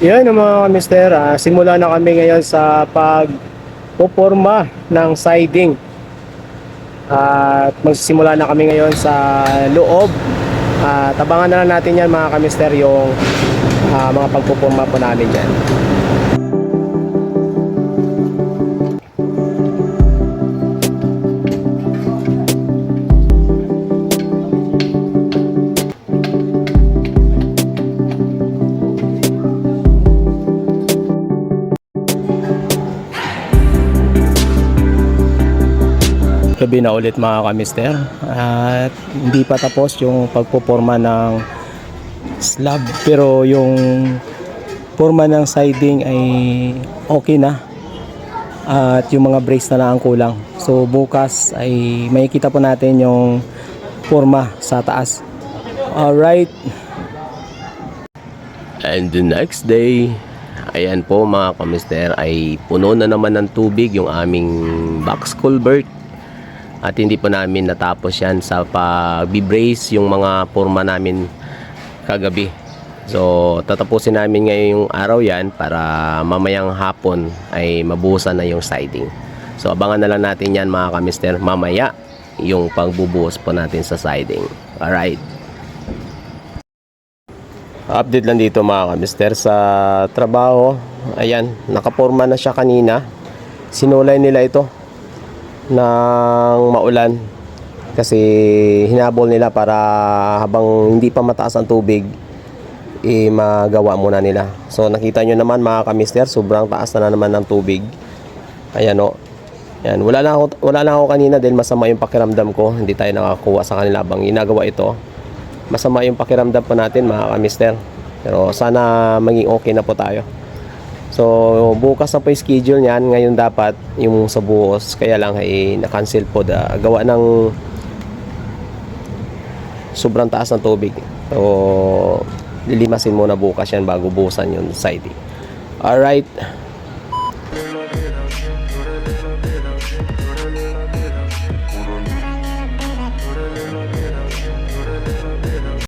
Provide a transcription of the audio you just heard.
Yan mga mister, ah, simula na kami ngayon sa pagpoporma ng siding. At magsisimula na kami ngayon sa loob. At abangan na lang natin yan mga kamister yung ah, mga pagpoporma po namin dyan. Gabi na ulit mga kamister. At hindi pa tapos yung pagpoporma ng slab. Pero yung forma ng siding ay okay na. At yung mga brace na lang ang kulang. So bukas ay makikita po natin yung forma sa taas. Alright. And the next day, ayan po mga kamister, ay puno na naman ng tubig yung aming box culvert. At hindi pa namin natapos yan sa pag-brace yung mga forma namin kagabi. So, tatapusin namin ngayon yung araw yan para mamayang hapon ay mabuhusan na yung siding. So, abangan na lang natin yan mga kamister mamaya yung pagbubuhos po natin sa siding. Alright. Update lang dito mga kamister sa trabaho. Ayan, nakaporma na siya kanina. Sinulay nila ito ng maulan kasi hinabol nila para habang hindi pa mataas ang tubig eh, magawa muna nila. So nakita nyo naman mga kamister, sobrang taas na, naman ng tubig. Ayan o. Yan, wala na ako wala na ako kanina dahil masama yung pakiramdam ko. Hindi tayo nakakuha sa kanila habang ginagawa ito masama yung pakiramdam po natin mga kamister pero sana maging okay na po tayo so bukas na po yung schedule niyan. Ngayon dapat yung sa buhos. Kaya lang ay na-cancel po da, gawa ng sobrang taas ng tubig. So lilimasin muna bukas yan bago buhusan yung siding alright